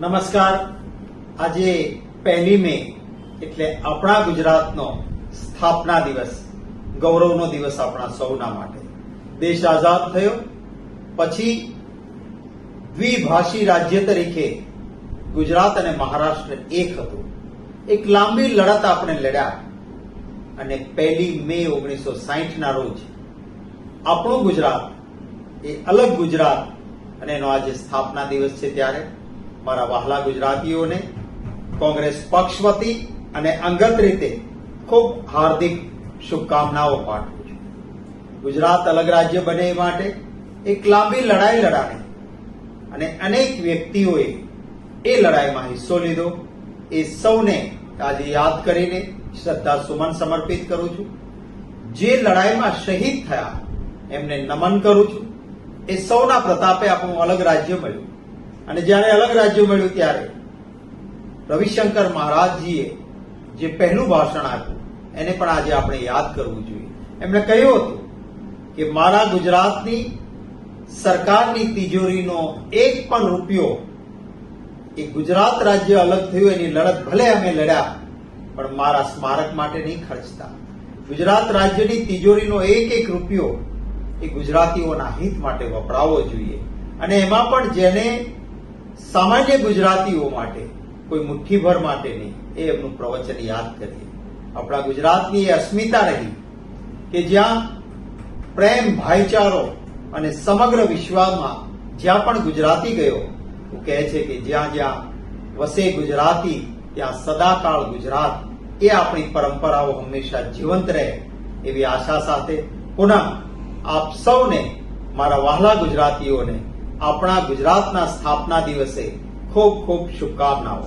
નમસ્કાર. આજે પહેલી મે એટલે આપણા ગુજરાતનો સ્થાપના દિવસ, ગૌરવનો દિવસ આપણા સૌના માટે. દેશ આઝાદ થયો. પછી દ્વિભાષી રાજ્ય તરીકે ગુજરાત અને મહારાષ્ટ્ર એક હતું. એક લાંબી લડત આપણે લડ્યા. અને પહેલી મે ઓગણીસો સાહીઠના રોજ આપણું ગુજરાત એ અલગ ગુજરાત અને એનો આજે સ્થાપના દિવસ છે ત્યારે. મારા વહાલા ગુજરાતીઓને કોંગ્રેસ પક્ષ વતી અને અંગત રીતે ખૂબ હાર્દિક શુભકામનાઓ પાઠવું છું. ગુજરાત અલગ રાજ્ય બને એ માટે એક લાંબી લડાઈ લડાણી અને અનેક વ્યક્તિઓએ એ લડાઈમાં હિસ્સો લીધો. એ સૌને આજે યાદ કરીને શ્રદ્ધા સુમન સમર્પિત કરું છું. જે લડાઈમાં શહીદ થયા એમને નમન કરું છું. એ સૌના પ્રતાપે આપણું અલગ રાજ્ય મળ્યું. અને જ્યારે અલગ રાજ્ય મળ્યું ત્યારે રવિશંકર મહારાજજીએ જે પહેલું ભાષણ આપ્યું, એને પણ આજે આપણે યાદ કરવું જોઈએ. એમણે કહ્યું હતું કે મારા ગુજરાતની સરકારની તિજોરીનો એક પણ રૂપિયો એ ગુજરાત રાજ્ય અલગ થયું, એની લડત ભલે અમે લડ્યા, પણ મારા સ્મારક માટે નહીં ખર્ચતા. ગુજરાત રાજ્યની તિજોરીનો એક એક રૂપિયો એ ગુજરાતીઓના હિત માટે વપરાવવો જોઈએ. અને એમાં પણ જેને સામાન્ય ગુજરાતીઓ માટે, કોઈ મુઠ્ઠીભર માટે નહીં, એ એમનું પ્રવચન યાદ કરીએ. આપણા ગુજરાતની એ અસ્મિતા રહી કે જ્યાં પ્રેમ, ભાઈચારો અને સમગ્ર વિશ્વમાં જ્યાં પણ ગુજરાતી ગયો હું કહે છે કે જ્યાં જ્યાં વસે ગુજરાતી, ત્યાં સદાકાળ ગુજરાત. એ આપણી પરંપરાઓ હંમેશા જીવંત રહે એવી આશા સાથે પુનઃ આપ સૌને, મારા વહાલા ગુજરાતીઓને આપણા ગુજરાતના સ્થાપના દિવસે ખૂબ ખૂબ શુભકામનાઓ.